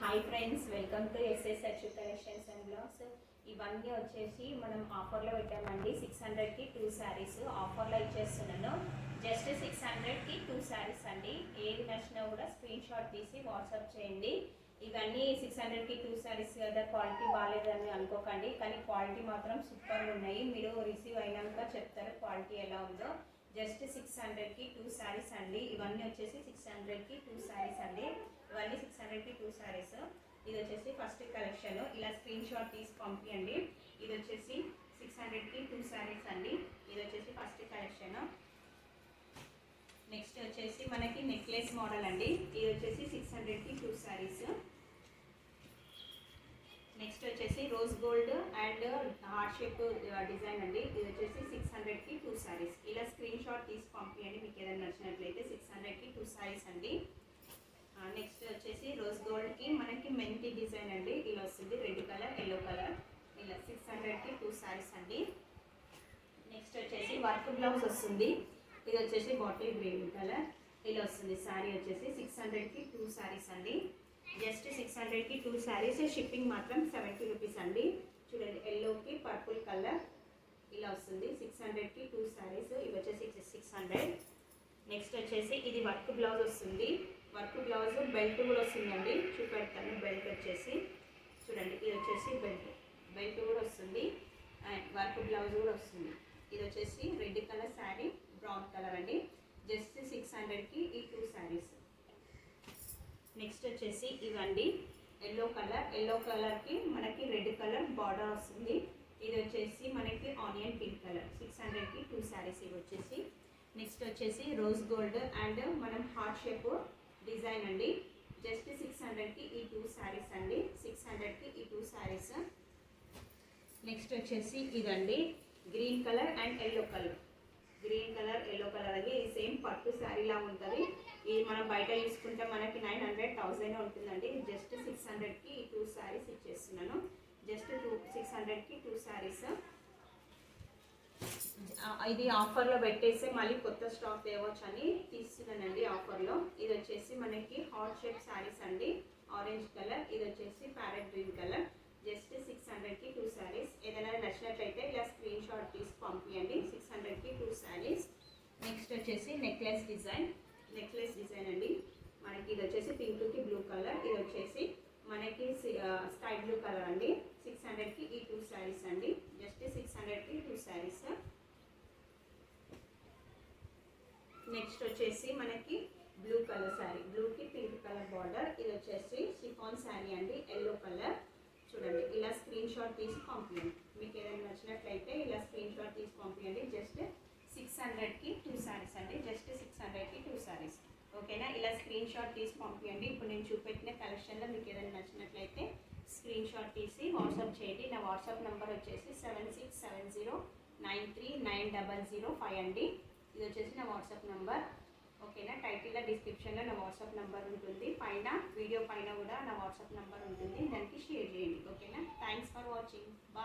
Hi friends welcome to SS Achu collections and blogs ఇవన్నీ వచ్చేసి మనం ఆఫర్లో పెట్టామండి. సిక్స్ హండ్రెడ్కి టూ శారీస్ ఆఫర్లో ఇచ్చేస్తున్నాను. జస్ట్ సిక్స్ హండ్రెడ్కి టూ శారీస్ అండి. ఏది నచ్చినా కూడా స్క్రీన్ షాట్ తీసి వాట్సాప్ చేయండి. ఇవన్నీ సిక్స్ హండ్రెడ్కి టూ శారీస్ కదా క్వాలిటీ బాగాలేదని అనుకోకండి. కానీ క్వాలిటీ మాత్రం సూపర్ ఉన్నాయి. మీరు రిసీవ్ అయినాక చెప్తారు క్వాలిటీ ఎలా ఉందో. జస్ట్ సిక్స్ హండ్రెడ్కి టూ శారీస్ అండి. ఇవన్నీ వచ్చేసి సిక్స్ హండ్రెడ్కి టూ శారీస్ అండి. ఇవన్నీ సిక్స్ హండ్రెడ్కి టూ శారీస్ ఇది వచ్చేసి ఫస్ట్ కలెక్షన్ ఇలా స్క్రీన్ షాట్ తీసి పంపించండి ఇది వచ్చేసి సిక్స్ హండ్రెడ్కి టూ శారీస్ అండి. ఇది వచ్చేసి ఫస్ట్ కలెక్షన్ నెక్స్ట్ వచ్చేసి మనకి నెక్లెస్ మోడల్ అండి. ఇది వచ్చేసి సిక్స్ హండ్రెడ్కి టూ శారీస్ నెక్స్ట్ వచ్చేసి rose gold and heart shape design అండి. ఇది వచ్చేసి సిక్స్ హండ్రెడ్కి టూ శారీస్ ఇలా స్క్రీన్ షాట్ తీసి పంపించండి మీకు ఏదైనా నచ్చినట్లయితే సిక్స్ హండ్రెడ్కి టూ శారీస్ అండి. నెక్స్ట్ వచ్చేసి రోజ్ గోల్డ్కి మనకి మెంతి డిజైన్ అండి. ఇలా వస్తుంది రెడ్ కలర్ ఎల్లో కలర్. ఇలా సిక్స్ హండ్రెడ్కి టూ శారీస్ అండి. నెక్స్ట్ వచ్చేసి వర్క్ బ్లౌజ్ వస్తుంది. ఇది వచ్చేసి బాటిల్ గ్రీన్ కలర్. ఇలా వస్తుంది. శారీ వచ్చేసి సిక్స్ హండ్రెడ్కి టూ శారీస్ అండి. జస్ట్ సిక్స్ హండ్రెడ్కి టూ శారీస్ షిప్పింగ్ మాత్రం సెవెంటీ రూపీస్ అండి. చూడండి ఎల్లోకి పర్పుల్ కలర్ ఇలా వస్తుంది. సిక్స్ హండ్రెడ్కి టూ శారీస్ ఇవి వచ్చేసి సిక్స్ హండ్రెడ్. నెక్స్ట్ వచ్చేసి ఇది వర్క్ బ్లౌజ్ వస్తుంది. వర్క్ బ్లౌజ్ బెల్ట్ కూడా వస్తుందండి. చూపెడతాను బెల్ట్ వచ్చేసి. చూడండి ఇది వచ్చేసి బెల్ట్. బెల్ట్ కూడా వస్తుంది. అండ్ వర్క్ బ్లౌజ్ కూడా వస్తుంది. ఇది వచ్చేసి red colour sari brown colour అండి. జస్ట్ సిక్స్ హండ్రెడ్కి ఈ నెక్స్ట్ వచ్చేసి ఇవండి ఎల్లో కలర్ ఎల్లో కలర్కి మనకి రెడ్ కలర్ బార్డర్ వస్తుంది. ఇది వచ్చేసి మనకి ఆనియన్ పింక్ కలర్ సిక్స్ హండ్రెడ్కి టూ శారీస్ ఇవి వచ్చేసి. నెక్స్ట్ వచ్చేసి రోజ్ గోల్డ్ అండ్ మనం హార్ట్ షేప్ డిజైన్ అండి. జస్ట్ సిక్స్ హండ్రెడ్కి ఈ టూ శారీస్ అండి. సిక్స్ హండ్రెడ్కి ఈ టూ శారీస్ నెక్స్ట్ వచ్చేసి ఇదండి. Green colour and yellow colour green colour yellow colour అది సేమ్ పట్టు శారీలా ఉంటుంది. ఇది మనం బయట తీసుకుంటే మనకి నైన్ హండ్రెడ్ థౌసండ్ ఉంటుందండి. జస్ట్ సిక్స్ హండ్రెడ్కి టూ శారీస్ ఇచ్చేస్తున్నాను. జస్ట్ టూ సిక్స్ హండ్రెడ్కి టూ శారీస్. ఇది ఆఫర్లో పెట్టేసి మళ్ళీ కొత్త స్టాక్ తేవచ్చు అని తీస్తున్నానండి ఆఫర్లో. ఇది వచ్చేసి మనకి హాట్ షేప్ శారీస్ అండి. ఆరెంజ్ కలర్ ఇది వచ్చేసి parrot green colour. Just six హండ్రెడ్కి టూ శారీస్. ఏదైనా నచ్చినట్లయితే ఇలా స్క్రీన్ షాట్ తీసి పంపించండి సిక్స్ హండ్రెడ్కి టూ శారీస్. నెక్స్ట్ వచ్చేసి నెక్లెస్ డిజైన్. నెక్లెస్ డిజైన్ అండి. మనకి ఇది వచ్చేసి పింక్కి బ్లూ కలర్ ఇది వచ్చేసి మనకి స్కై బ్లూ కలర్ అండి. సిక్స్ హండ్రెడ్కి ఈ టూ శారీస్ అండి. జస్ట్ సిక్స్ హండ్రెడ్కి టూ శారీస్. నెక్స్ట్ వచ్చేసి మనకి బ్లూ కలర్ శారీ బ్లూకి పింక్ కలర్ బార్డర్. ఇది వచ్చేసి షిఫాన్ శారీ అండి ఎల్లో కలర్. చూడండి ఇలా స్క్రీన్ షాట్ తీసి పంపించండి మీకు ఏదైనా నచ్చినట్లయితే ఇలా స్క్రీన్ షాట్ తీసి పంపించండి జస్ట్ సిక్స్ హండ్రెడ్కి టూ శారీస్ అండి జస్ట్ సిక్స్ హండ్రెడ్కి టూ శారీస్ ఓకేనా? ఇలా స్క్రీన్ షాట్ తీసి పంపించండి ఇప్పుడు నేను చూపెట్టిన కలెక్షన్లో మీకు ఏదైనా నచ్చినట్లయితే స్క్రీన్ షాట్ తీసి వాట్సాప్ చేయండి. నా వాట్సాప్ నెంబర్ వచ్చేసి seven six seven zero nine three nine double zero five అండి. ఇది వచ్చేసి నా వాట్సాప్ నెంబర్. ఓకేనా? టైటిల్లో డిస్క్రిప్షన్లో నా వాట్సాప్ నెంబర్ ఉంటుంది. పైన వీడియో పైన కూడా నా వాట్సాప్ నెంబర్ ఉంటుంది. దానికి షేర్ చేయండి. ఓకేనా? Thanks for watching bye